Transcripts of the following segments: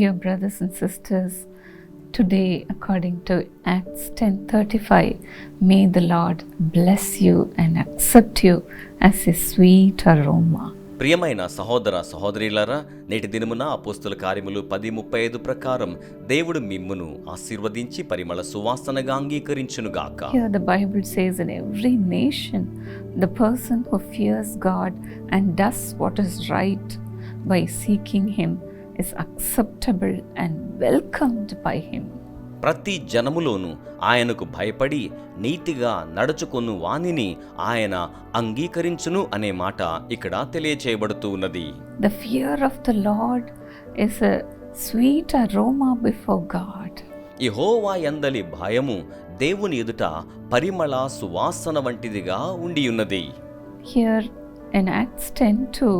Dear brothers and sisters, today according to Acts 10:35, may the Lord bless you and accept you as a sweet aroma. ప్రియమైన సహోదర సహోదరులారా నేటి దినమున అపోస్తుల కార్యములు పది ముప్పై ఐదు ప్రకారం దేవుడు మిమ్మును ఆశీర్వదించి పరిమళ సువాసనగా అంగీకరించునుగాక Here the Bible says in every nation, the person who fears God and does what is right by seeking Him is acceptable and welcomed by Him. ప్రతి జనములోను ఆయనకు భయపడి నీతిగా నడుచుకొను వానిని ఆయన అంగీకరించును అనే మాట ఇక్కడ తెలియచేయబడుతూ ఉన్నది The fear of the Lord is a sweet aroma before God. యెహోవా యందలి భయము దేవుని ఎదుట పరిమళ సువాసన వంటిదిగా ఉండియున్నది Here in Acts 10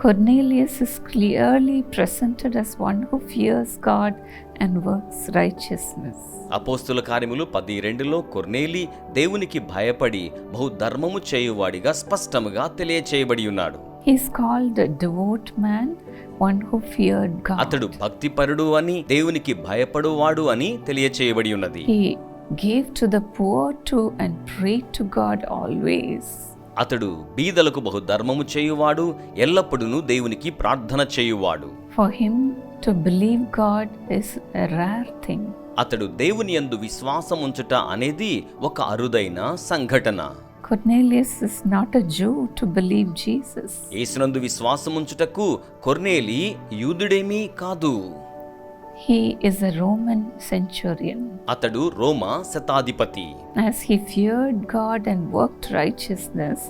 Cornelius is clearly presented as one who fears God and works righteousness. అపోస్తుల కార్యములు పది రెండులో కొర్నేలి దేవునికి భయపడి బహుధర్మము చేయువాడిగా స్పష్టముగా తెలియచేయబడి ఉన్నాడు He is called a devout man, one who feared God. అతడు భక్తిపరుడు అని దేవునికి భయపడువాడు అని తెలియచేయబడి ఉన్నది He gave to the poor too and prayed to God always. అతడు బీదలకు బహుధర్మము చేయువాడు ఎల్లప్పుడూ దేవునికి ప్రార్థన చేయువాడు him to believe God is a rare thing. అతడు దేవుని యందు విశ్వాసం ఉంచుట అనేది ఒక అరుదైన సంఘటన Cornelius is not a Jew to believe Jesus. యేసునందు విశ్వాసం ఉంచుటకు కొర్నేలి యూదుడేమీ కాదు he is a Roman centurion అతడు రోమా శతాధిపతి. As he feared God and worked righteousness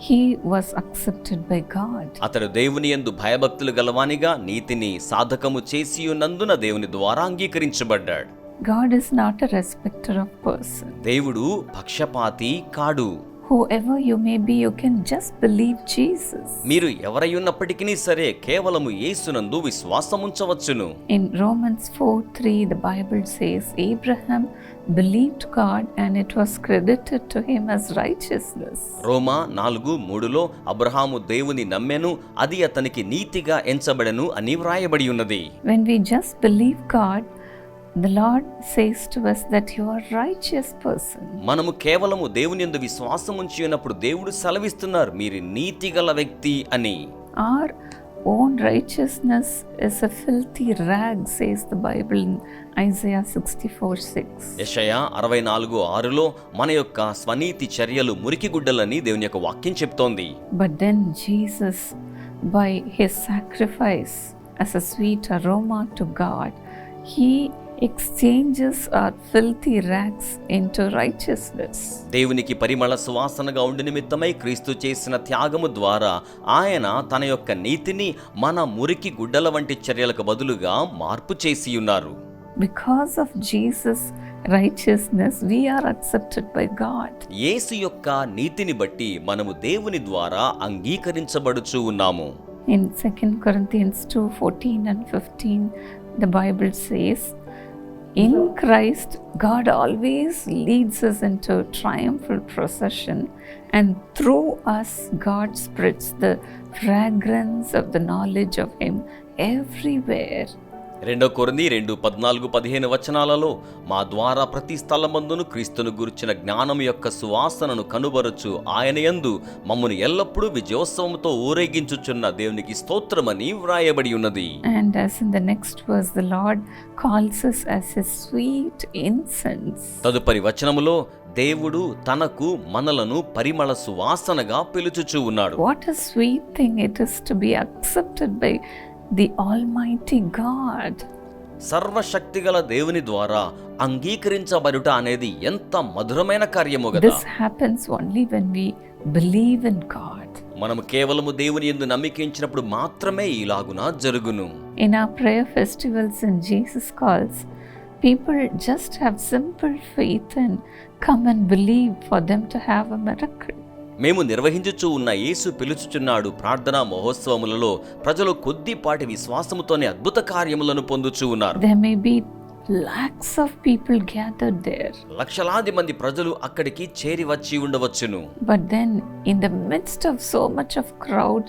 he was accepted by God అతడు దేవుని యందు భయభక్తులు గలవానిగా నీతిని సాధకము చేసి ఉన్నందున దేవుని ద్వారా అంగీకరించబడ్డాడు. God is not a respecter of person దేవుడు పక్షపాతి కాడు. Whoever you may be you can just believe Jesus మీరు ఎవరై ఉన్నప్పటికీ సరే కేవలము యేసునందు విశ్వాసం ఉంచవచ్చును in Romans four three the Bible says Abraham believed God and it was credited to him as righteousness రోమా నాలుగు మూడులో అబ్రహాము దేవుని నమ్మెను అది అతనికి నీతిగా ఎంచబడెను అని వ్రాయబడి ఉన్నది when we just believe God the Lord says to us that you are righteous person. మనము కేవలము దేవుని యందు విశ్వాసం ఉంచి ఉన్నప్పుడు దేవుడు సెలవిస్తున్నారు మీరు నీతిగల వ్యక్తి అని Our own righteousness is a filthy rag, says the Bible in Isaiah 64 6. యెషయా అరవై నాలుగు ఆరులో మన యొక్క స్వనీతి చర్యలు మురికి గుడ్డలని దేవుని యొక్క వాక్యం చెప్తోంది But then Jesus, by his sacrifice as a sweet aroma to God, he exchanges our filthy rags into righteousness దేవునికి పరిమళ సువాసనగా ఉండి నిమిత్తమై క్రీస్తు చేసిన త్యాగము ద్వారా ఆయన తన యొక్క నీతిని మన మురికి గుడ్డల వంటి చర్యలకు బదులుగా మార్పు చేసి ఉన్నారు. Because of Jesus righteousness we are accepted by God యేసు యొక్క నీతిని బట్టి మనము దేవుని ద్వారా అంగీకరించబడుచు ఉన్నాము. In second Corinthians two fourteen and fifteen the Bible says In Christ, God always leads us into a triumphal procession, and through us, God spreads the fragrance of the knowledge of Him everywhere. రెండో కొరింది రెండు పద్నాలుగు పదిహేను వచనాలలో మా ద్వారా ప్రతి స్థలమందును క్రీస్తును గురించిన జ్ఞానం యొక్క సువాసనను కనుబరచు ఆయన యందు మమ్మను ఎల్లప్పుడూ విజయోత్సవంతో ఊరేగించుచున్న దేవునికి స్తోత్రమని వ్రాయబడి ఉన్నది And as in the next verse, the Lord calls us as a sweet incense. తదుపరి వచనములో దేవుడు తనకు మనలను పరిమళ సువాసనగా పిలుచుచూ ఉన్నాడు What a sweet thing it is to be accepted by the almighty God సర్వశక్తిగల దేవుని ద్వారా అంగీకరించబడుట అనేది ఎంత మధురమైన కార్యము కదా. This happens only when believe in God మనము కేవలము దేవుని ఎందు నమ్మకించినప్పుడు మాత్రమే ఇలాగున జరుగును. In a prayer festivals and Jesus calls people just have simple faith and come and believe for them to have a miracle మేము నిర్వహించుచూ ఉన్న యేసు పిలుచుచున్నాడు ప్రార్థనా మహోత్సవములలో ప్రజలు కొద్దిపాటి విశ్వాసముతోనే అద్భుత కార్యములను పొందుచూ ఉన్నారు. Lakhs of people gathered there, లక్షలాది మంది ప్రజలు అక్కడికి చేరి వచ్చి ఉండవచ్చును. But then in the midst of so much of crowd,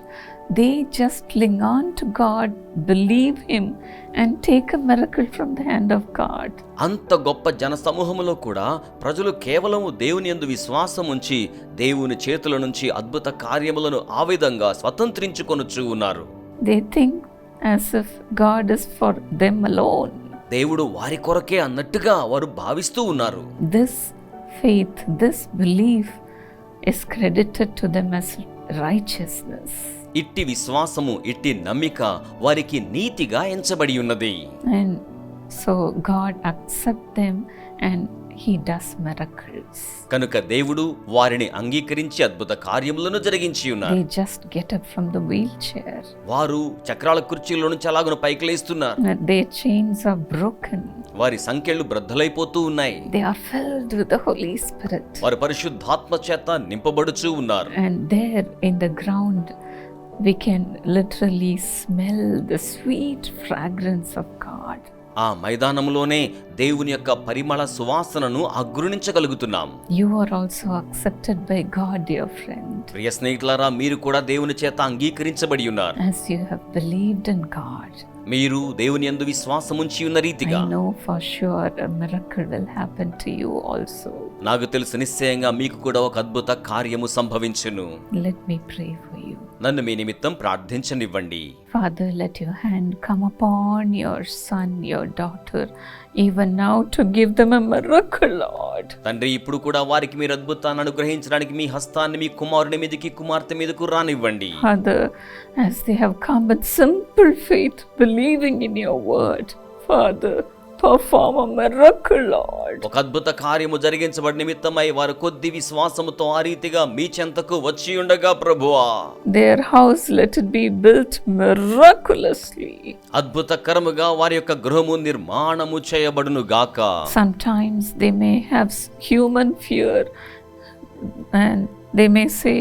they just cling on to God, believe Him, and take a miracle from the hand of God. అంత గొప్ప జన సమూహములో కూడా ప్రజలు కేవలము దేవుని యందు విశ్వాసం ఉంచి దేవుని చేతుల నుంచి అద్భుత కార్యములను ఆ విధంగా స్వతంత్రించుకొనుచూ ఉన్నారు They think as if God is for them alone. దేవుడు వారి కొరకే అన్నట్టుగా వారు భావిస్తూ ఉన్నారు This faith, this belief is credited to them as righteousness. ఇట్టి విశ్వాసము ఇట్టి నమ్మిక వారికి నీతిగా ఎంచబడి ఉన్నది. And so God accept them and he does miracles కనుక దేవుడు వారిని అంగీకరించి అద్భుత కార్యములను జరిగించి ఉన్నారు. Just get up from the wheel chair వారు చక్రాల కుర్చీలో నుంచి అలాగను పైకి లేస్తున్నారు దే చైన్స్ ఆర్ బ్రోకెన్ వారి సంఖ్యలు బ్రద్దలైపోతూ ఉన్నాయి. దే ఆర్ ఫిల్డ్ విత్ వారు పరిశుద్ధాత్మ చేత నింపబడుచు ఉన్నారు. And there in the ground we can literally smell the sweet fragrance of God ఆ మైదానంలోనే దేవుని యొక్క పరిమళ సువాసనను అగ్రుణించగలుగుతున్నాం you are also accepted by God your friend ప్రియ స్నేహితులారా మీరు కూడా దేవుని చేత అంగీకరించబడి ఉన్నారు. As you have believed in God మీరు దేవుని యందు విశ్వాసం ఉంచి ఉన్న రీతిగా. I know for sure a miracle will happen to you also నాకు తెలుసు నిశ్చయంగా మీకు కూడా ఒక అద్భుత కార్యము సంభవించును. లెట్ మీ ప్రే నన్ను మీ నిమిత్తం ప్రార్థించనివ్వండి. Father let your hand come upon your son your daughter even now to give them a miracle Lord తండ్రి ఇప్పుడు కూడా వారికి మీరు అద్భుతాన్ని అనుగ్రహించడానికి మీ హస్తాన్ని మీ కుమారుని మీదకి కుమార్తె మీదకు రానివ్వండి. Father as they have come with simple faith believing in your word father ఒక అద్భుత కార్యము జరిగించబడి నిమిత్తమై వారు కొద్ది విశ్వాసముతో ఆ రీతిగా మీ చెంతకు వచ్చి ఉండగా ప్రభువా. Their house let it be built miraculously అద్భుత కర్మగా వారి యొక్క గృహము నిర్మాణము చేయబడును గాక. Sometimes they may have human fear and they may say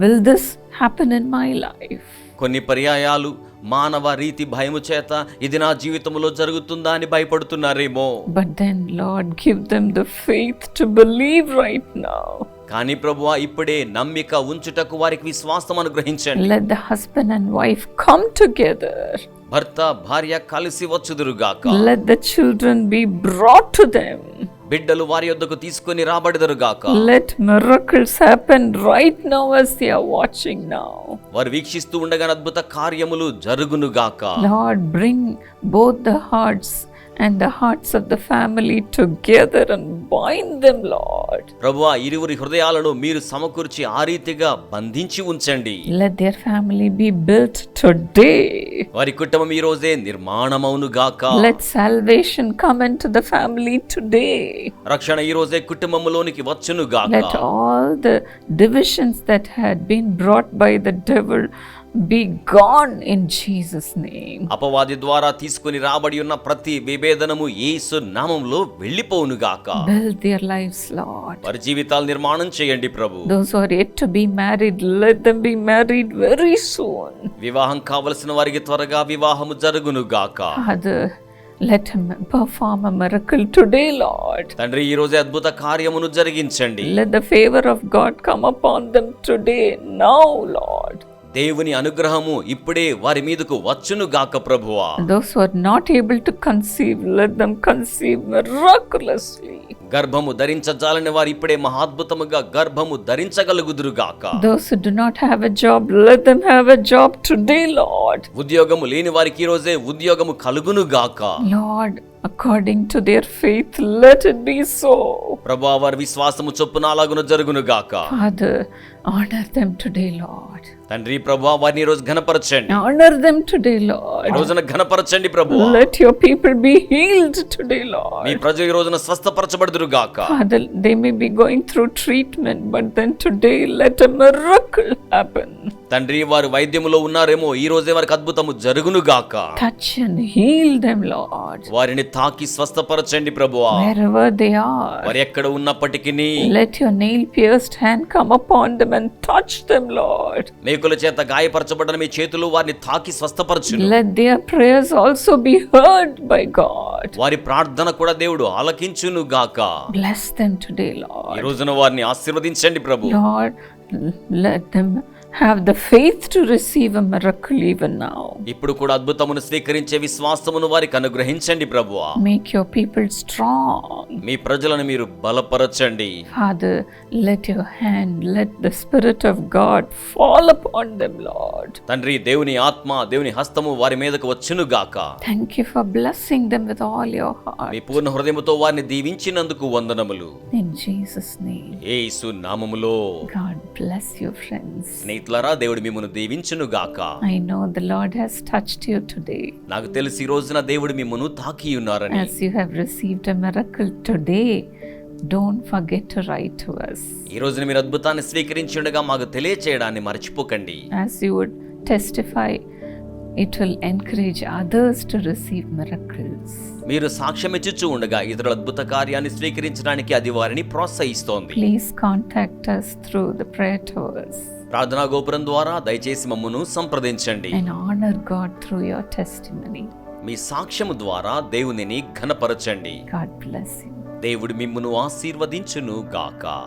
will this happen in my life కొన్ని పర్యాయాలు మానవ రీతి భయము చేత ఇది నా జీవితంలో జరుగుతుందా అని భయపడుతున్నారేమో. But then Lord give them the faith to believe right now కానీ ప్రభు ఇప్పుడే నమ్మిక ఉంచుటకు వారికి విశ్వాసం అనుగ్రహించండి. Let the husband and wife come together భర్త భార్య కలిసి వచ్చుదురుగాక. Let the children be brought to బిడ్డలు వారి యొద్దకు తీసుకొని రాబడదరు గాక. Let miracles happen right now as they are watching now. వారు వీక్షిస్తూ ఉండగా అద్భుత కార్యములు జరుగును గాక. Lord bring both the hearts and the hearts of the family together and bind them, Lord. ప్రభువా ఇరువురి హృదయాలను మీరు సమకూర్చి ఆ రీతిగా బంధించి ఉంచండి Let their family be built today. వారి కుటుంబం ఈ రోజే నిర్మాణమవును గాక Let salvation come into the family today. రక్షణ ఈ రోజే కుటుంబములోనికి వచ్చును గాక Let all the divisions that had been brought by the devil be gone in Jesus' name. అపవాది ద్వారా తీసుకుని రాబడి ఉన్న ప్రతి విభేదనము యేసు నామంలో వెళ్ళిపోవును గాక Build their lives, Lord. వారి జీవితాలు నిర్మాణం చేయండి ప్రభు who are yet to be married, let them be married very soon. వివాహం కావలసిన వారికి త్వరగా వివాహము జరుగును గాక let him perform a miracle today, Lord. తండ్రి ఈ రోజే అద్భుత కార్యమును జరిగించండి Let the favor of God come upon them today, now, Lord. దేవుని అనుగ్రహము ఇప్పుడే వారి మీదకు వచ్చును గాక ప్రభువా. Those are not able to conceive let conceive miraculously గర్భము ధరించజాలని వారు ఇప్పుడే మహాద్భుతముగా గర్భము ధరించగలుగుదురు గాక. Those do not have a job let have a job today lord ఉద్యోగము లేని వారికి ఈ రోజే ఉద్యోగము కలుగును గాక. Lord according to their faith let it be so ప్రభువా వారి విశ్వాసము చొప్పున అలాగున జరుగును గాక father order them today lord తండ్రి ప్రభువా వారిని రోజు ఘనపరచండి. ఆర్డర్ దెం టుడే లార్డ్ ఈ రోజున ఘనపరచండి ప్రభువా let your people be healed today lord మీ ప్రజలు ఈ రోజున స్వస్థపరచబడుదురు గాక father they may be going through treatment but then today let a miracle happen తండ్రి వారు వైద్యములో ఉన్నారేమో ఈ రోజే వారికి అద్భుతము జరుగును గాక touch and heal them lord వారిని తాకి స్వస్థపరచండి ప్రభు వెర్ఎవర్ దే వారు ఎక్కడ ఉన్నప్పటికీ let your nail hand come upon them and touch them lord మేకుల చేత గాయపరచబడిన మీ చేతులు వారిని తాకి స్వస్థపరచు let their prayers also be by God వారి ప్రార్థన కూడా దేవుడు ఆలకించును గాక. బ్లెస్ దెం టుడే లార్డ్ ఈ రోజున వారిని ఆశీర్వదించండి ప్రభువా lord let have the faith to receive a miracle even now. ఇప్పుడు కూడా అద్భుతమును స్వీకరించే విశ్వాసమును వారికి అనుగ్రహించండి ప్రభువా Make your people strong. మీ ప్రజలను మీరు బలపరచండి Father, let your hand, let the Spirit of God fall upon them, Lord. తండ్రి దేవుని ఆత్మ దేవుని హస్తము వారి మీదకు వచ్చునుగాక Thank you for blessing them with all your heart. మీ పూర్ణ హృదయముతో వారిని దీవించినందుకు వందనములు In Jesus' name. ఏసు నామములో God bless you, friends. స్నేహితులారా దేవుడు మిమ్మల్ని దీవించును గాక. I know the lord has touched you today నాకు తెలుసు ఈ రోజున దేవుడు మిమ్మల్ని తాకి ఉన్నారని. As you have received a miracle today don't forget to write to us. ఈ రోజున మీరు అద్భుతాన్ని స్వీకరించుండగా మాకు తెలియజేయడాన్ని మర్చిపోకండి. As you would testify it will encourage others to receive miracles మీరు సాక్ష్యం ఇచ్చుచు ఉండగా ఇతర అద్భుత కార్యాన్ని స్వీకరించడానికి అది వారిని ప్రోత్సహిస్తోంది. Please contact us through the prayer towers ప్రార్థనా గోపురం ద్వారా దయచేసి మమ్మును సంప్రదించండి. And honour God through your testimony మీ సాక్ష్యం ద్వారా దేవునిని ఘనపరచండి. గాడ్ బ్లెస్ దేవుడు మిమ్మును ఆశీర్వదించును గాకా